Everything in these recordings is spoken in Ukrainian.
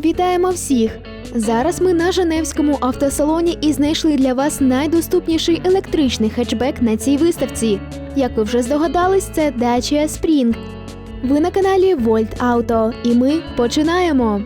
Вітаємо всіх! Зараз ми на Женевському автосалоні і знайшли для вас найдоступніший електричний хетчбек на цій виставці. Як ви вже здогадались, це Dacia Spring. Ви на каналі Volt Auto і ми починаємо.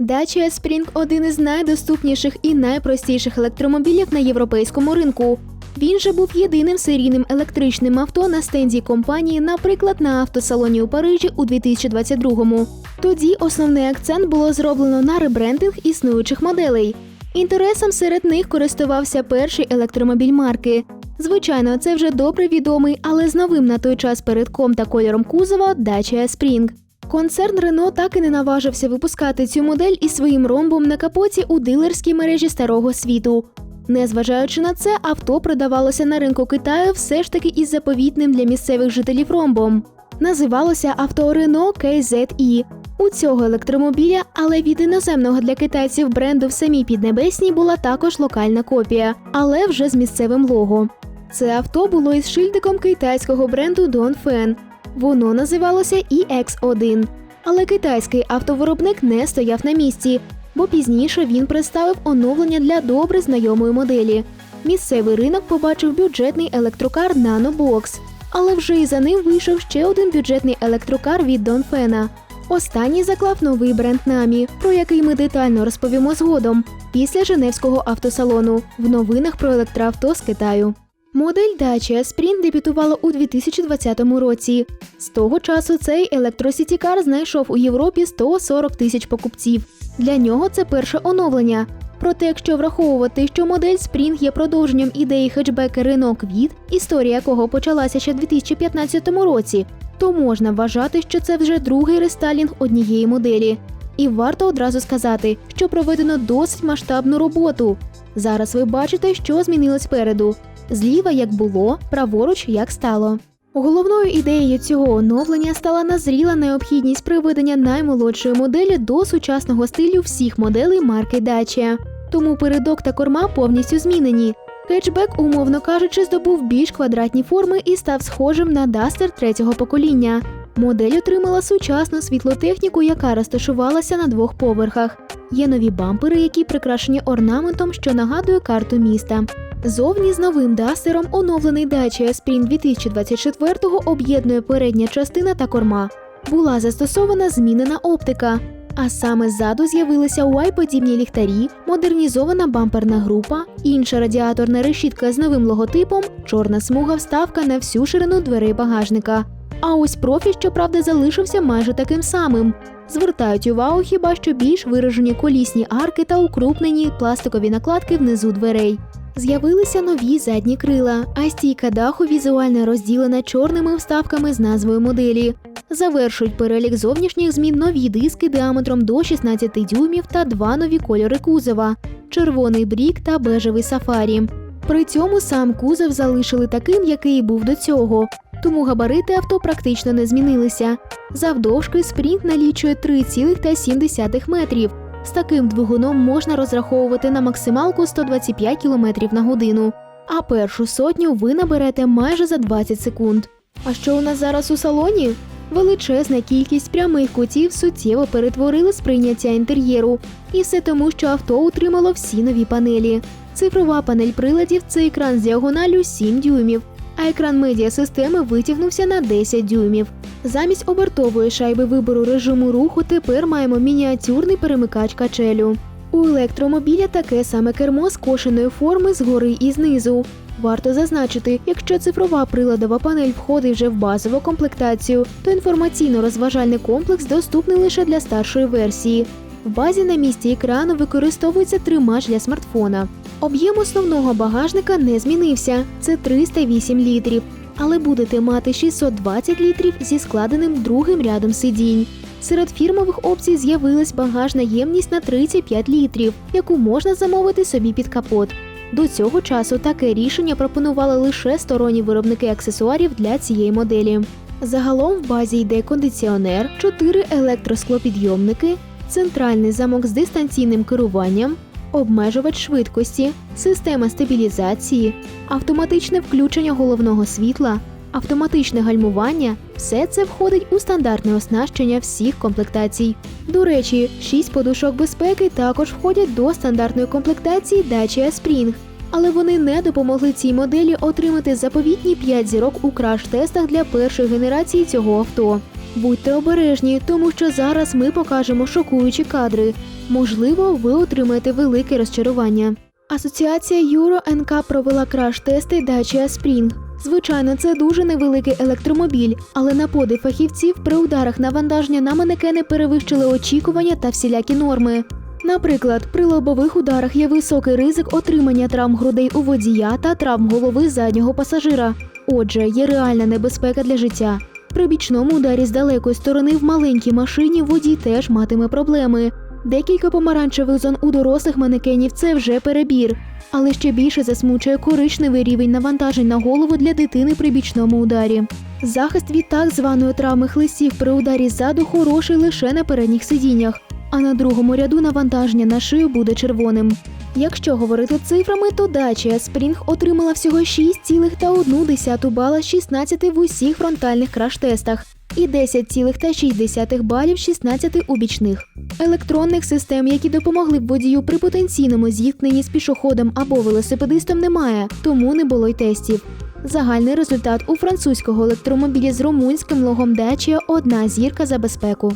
Dacia Spring – один із найдоступніших і найпростіших електромобілів на європейському ринку. Він же був єдиним серійним електричним авто на стенді компанії, наприклад, на автосалоні у Парижі у 2022-му. Тоді основний акцент було зроблено на ребрендинг існуючих моделей. Інтересом серед них користувався перший електромобіль марки. Звичайно, це вже добре відомий, але з новим на той час передком та кольором кузова Dacia Spring. Концерн Рено так і не наважився випускати цю модель із своїм ромбом на капоті у дилерській мережі старого світу. Незважаючи на це, авто продавалося на ринку Китаю все ж таки із заповітним для місцевих жителів ромбом. Називалося авто Renault KZE. У цього електромобіля, але від іноземного для китайців бренду в самій Піднебесній була також локальна копія, але вже з місцевим лого. Це авто було із шильдиком китайського бренду Dongfeng. Воно називалося EX1. Але китайський автовиробник не стояв на місці, бо пізніше він представив оновлення для добре знайомої моделі. Місцевий ринок побачив бюджетний електрокар Nano Box, але вже і за ним вийшов ще один бюджетний електрокар від Донфена. Останній заклав новий бренд Намі, про який ми детально розповімо згодом після Женевського автосалону в новинах про електроавто з Китаю. Модель Dacia Spring дебютувала у 2020 році. З того часу цей електросітікар знайшов у Європі 140 тисяч покупців. Для нього це перше оновлення. Проте, якщо враховувати, що модель Spring є продовженням ідеї хетчбека Renault Kwid, історія якого почалася ще в 2015 році, то можна вважати, що це вже другий рестайлінг однієї моделі. І варто одразу сказати, що проведено досить масштабну роботу. Зараз ви бачите, що змінилось спереду. Зліва як було, праворуч як стало. Головною ідеєю цього оновлення стала назріла необхідність приведення наймолодшої моделі до сучасного стилю всіх моделей марки Dacia. Тому передок та корма повністю змінені. Хетчбек, умовно кажучи, здобув більш квадратні форми і став схожим на Duster третього покоління. Модель отримала сучасну світлотехніку, яка розташувалася на двох поверхах. Є нові бампери, які прикрашені орнаментом, що нагадує карту міста. Зовні з новим дастером оновлений Dacia Spring 2024-го об'єднує передня частина та корма. Була застосована змінена оптика. А саме ззаду з'явилися уай-подібні ліхтарі, модернізована бамперна група, інша радіаторна решітка з новим логотипом, чорна смуга вставка на всю ширину дверей багажника. А ось профіль, щоправда, залишився майже таким самим. Звертають увагу хіба що більш виражені колісні арки та укрупнені пластикові накладки внизу дверей. З'явилися нові задні крила, а стійка даху візуально розділена чорними вставками з назвою моделі. Завершують перелік зовнішніх змін нові диски діаметром до 16 дюймів та два нові кольори кузова червоний брік та бежевий сафарі. При цьому сам кузов залишили таким, який був до цього, тому габарити авто практично не змінилися. Завдовжки спрінт налічує 3,7 метрів. З таким двигуном можна розраховувати на максималку 125 км на годину, а першу сотню ви наберете майже за 20 секунд. А що у нас зараз у салоні? Величезна кількість прямих кутів суттєво перетворили сприйняття інтер'єру, і все тому, що авто утримало всі нові панелі. Цифрова панель приладів це екран з діагоналю 7 дюймів, а екран медіасистеми витягнувся на 10 дюймів. Замість обертової шайби вибору режиму руху тепер маємо мініатюрний перемикач качелю. У електромобіля таке саме кермо скошеної форми згори і знизу. Варто зазначити, якщо цифрова приладова панель входить вже в базову комплектацію, то інформаційно-розважальний комплекс доступний лише для старшої версії. В базі на місці екрану використовується тримач для смартфона. Об'єм основного багажника не змінився це 308 літрів, але будете мати 620 літрів зі складеним другим рядом сидінь. Серед фірмових опцій з'явилась багажна ємність на 35 літрів, яку можна замовити собі під капот. До цього часу таке рішення пропонували лише сторонні виробники аксесуарів для цієї моделі. Загалом в базі йде кондиціонер, 4 електросклопідйомники, центральний замок з дистанційним керуванням, обмежувач швидкості, система стабілізації, автоматичне включення головного світла, автоматичне гальмування все це входить у стандартне оснащення всіх комплектацій. До речі, шість подушок безпеки також входять до стандартної комплектації Dacia Spring, але вони не допомогли цій моделі отримати заповітні 5 зірок у краш-тестах для першої генерації цього авто. Будьте обережні, тому що зараз ми покажемо шокуючі кадри. Можливо, ви отримаєте велике розчарування. Асоціація Euro NK провела краш-тести Dacia Spring. Звичайно, це дуже невеликий електромобіль, але на подив фахівців при ударах навантаження на манекени перевищили очікування та всілякі норми. Наприклад, при лобових ударах є високий ризик отримання травм грудей у водія та травм голови заднього пасажира. Отже, є реальна небезпека для життя. При бічному ударі з далекої сторони в маленькій машині водій теж матиме проблеми. Декілька помаранчевих зон у дорослих манекенів це вже перебір. Але ще більше засмучує коричневий рівень навантажень на голову для дитини при бічному ударі. Захист від так званої травми хлистів при ударі ззаду хороший лише на передніх сидіннях, а на другому ряду навантаження на шию буде червоним. Якщо говорити цифрами, то Dacia Spring отримала всього 6,1 бала з 16 в усіх фронтальних краш-тестах і 10,6 балів з 16 у бічних. Електронних систем, які допомогли б водію при потенційному зіткненні з пішоходом або велосипедистом, немає, тому не було й тестів. Загальний результат у французького електромобілі з румунським логом Dacia – одна зірка за безпеку.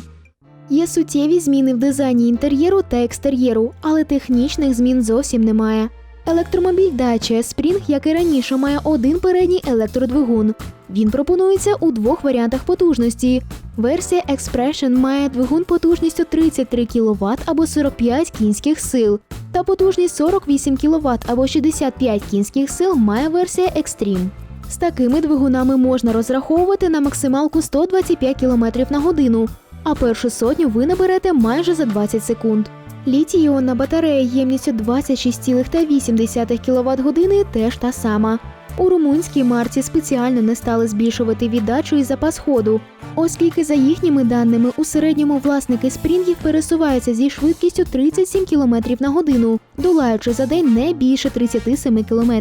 Є суттєві зміни в дизайні інтер'єру та екстер'єру, але технічних змін зовсім немає. Електромобіль Dacia Spring, як і раніше, має один передній електродвигун. Він пропонується у двох варіантах потужності. Версія Expression має двигун потужністю 33 кВт або 45 кінських сил, та потужність 48 кВт або 65 кінських сил має версія Extreme. З такими двигунами можна розраховувати на максималку 125 км на годину, а першу сотню ви наберете майже за 20 секунд. Літій-іонна батарея ємністю 26,8 кВт години теж та сама. У румунській марці спеціально не стали збільшувати віддачу і запас ходу, оскільки, за їхніми даними, у середньому власники спрінгів пересуваються зі швидкістю 37 км на годину, долаючи за день не більше 37 км.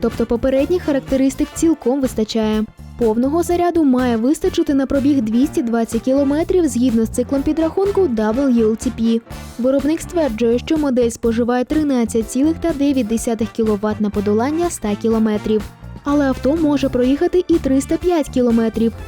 Тобто попередніх характеристик цілком вистачає. Повного заряду має вистачити на пробіг 220 км згідно з циклом підрахунку WLTP. Виробник стверджує, що модель споживає 13,9 кВт на подолання 100 км. Але авто може проїхати і 305 км,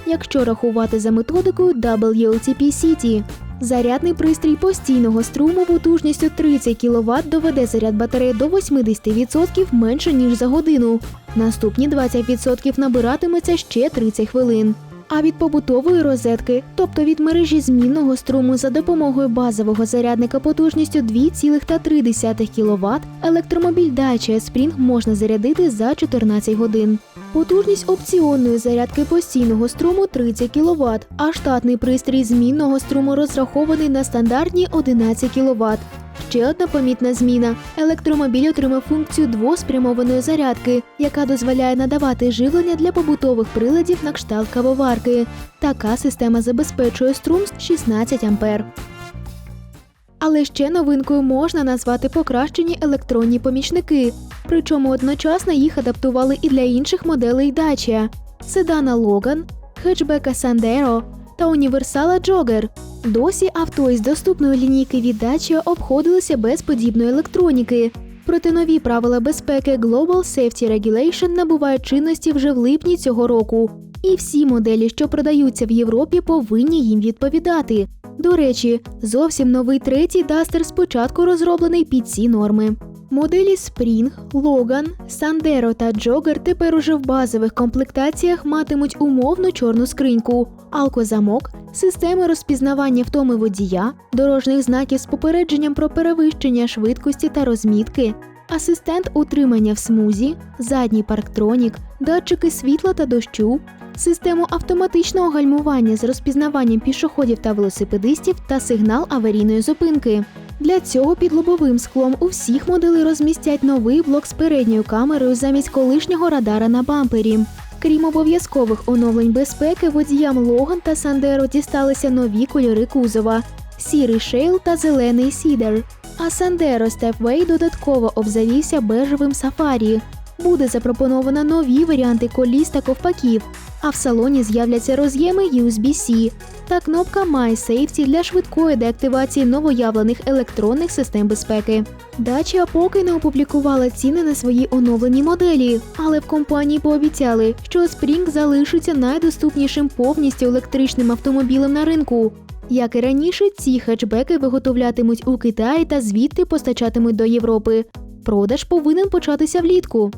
якщо рахувати за методикою WLTP City. Зарядний пристрій постійного струму потужністю 30 кВт доведе заряд батареї до 80% менше ніж за годину. Наступні 20% набиратиметься ще 30 хвилин. А від побутової розетки, тобто від мережі змінного струму за допомогою базового зарядника потужністю 2,3 кВт, електромобіль Dacia Spring можна зарядити за 14 годин. Потужність опціонної зарядки постійного струму 30 кВт, а штатний пристрій змінного струму розрахований на стандартні 11 кВт. Ще одна помітна зміна: електромобіль отримав функцію двоспрямованої зарядки, яка дозволяє надавати живлення для побутових приладів на кшталт кавоварки. Така система забезпечує струм 16 А. Але ще новинкою можна назвати покращені електронні помічники, причому одночасно їх адаптували і для інших моделей Dacia – седана Logan, хетчбека Sandero та універсала Jogger. Досі авто із доступної лінійки від Dacia обходилися без подібної електроніки. Проте нові правила безпеки Global Safety Regulation набувають чинності вже в липні цього року. І всі моделі, що продаються в Європі, повинні їм відповідати. До речі, зовсім новий третій дастер спочатку розроблений під ці норми. Моделі Spring, Logan, Sandero та Jogger тепер уже в базових комплектаціях матимуть умовну чорну скриньку, алкозамок, системи розпізнавання втоми водія, дорожніх знаків з попередженням про перевищення швидкості та розмітки, асистент утримання в смузі, задній парктронік, датчики світла та дощу, систему автоматичного гальмування з розпізнаванням пішоходів та велосипедистів та сигнал аварійної зупинки. Для цього під лобовим склом у всіх моделей розмістять новий блок з передньою камерою замість колишнього радара на бампері. Крім обов'язкових оновлень безпеки, водіям Логан та Сандеро дісталися нові кольори кузова: сірий шейл та зелений сідер. А Sandero Stepway додатково обзавівся бежевим сафарі. Буде запропоновано нові варіанти коліс та ковпаків, а в салоні з'являться роз'єми USB-C та кнопка MySafety для швидкої деактивації новоявлених електронних систем безпеки. Dacia поки не опублікувала ціни на свої оновлені моделі, але в компанії пообіцяли, що Spring залишиться найдоступнішим повністю електричним автомобілем на ринку. Як і раніше, ці хетчбеки виготовлятимуть у Китаї та звідти постачатимуть до Європи. Продаж повинен початися влітку.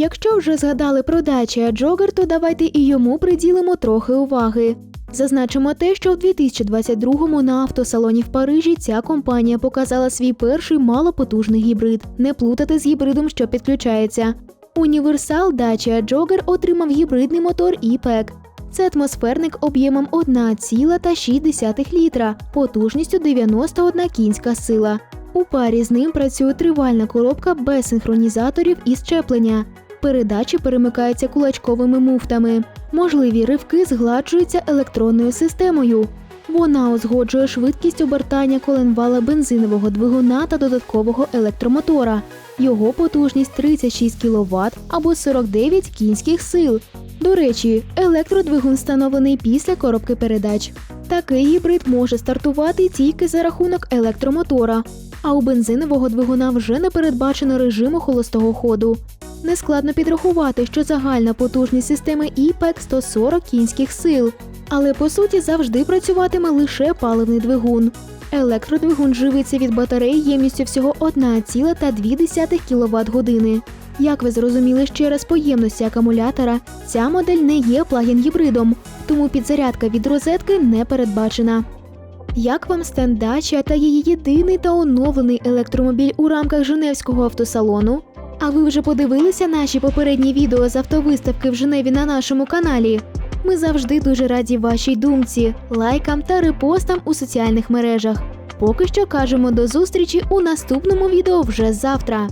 Якщо вже згадали про Dacia Jogger, то давайте і йому приділимо трохи уваги. Зазначимо те, що в 2022-му на автосалоні в Парижі ця компанія показала свій перший малопотужний гібрид. Не плутати з гібридом, що підключається. Універсал Dacia Jogger отримав гібридний мотор E-PAC. Це атмосферник об'ємом 1,6 літра, потужністю 91 кінська сила. У парі з ним працює тривальна коробка без синхронізаторів і щеплення. Передачі перемикаються кулачковими муфтами. Можливі ривки згладжуються електронною системою. Вона узгоджує швидкість обертання коленвала бензинового двигуна та додаткового електромотора. Його потужність 36 кВт або 49 кінських сил. До речі, електродвигун встановлений після коробки передач. Такий гібрид може стартувати тільки за рахунок електромотора, а у бензинового двигуна вже не передбачено режиму холостого ходу. Нескладно підрахувати, що загальна потужність системи E-PAC 140 кінських сил, але по суті завжди працюватиме лише паливний двигун. Електродвигун живиться від батареї ємністю всього 1,2 кВт години. Як ви зрозуміли з через поємності акумулятора, ця модель не є плагін-гібридом, тому підзарядка від розетки не передбачена. Як вам стенд Dacia та її єдиний та оновлений електромобіль у рамках Женевського автосалону? А ви вже подивилися наші попередні відео з автовиставки в Женеві на нашому каналі? Ми завжди дуже раді вашій думці, лайкам та репостам у соціальних мережах. Поки що кажемо до зустрічі у наступному відео вже завтра.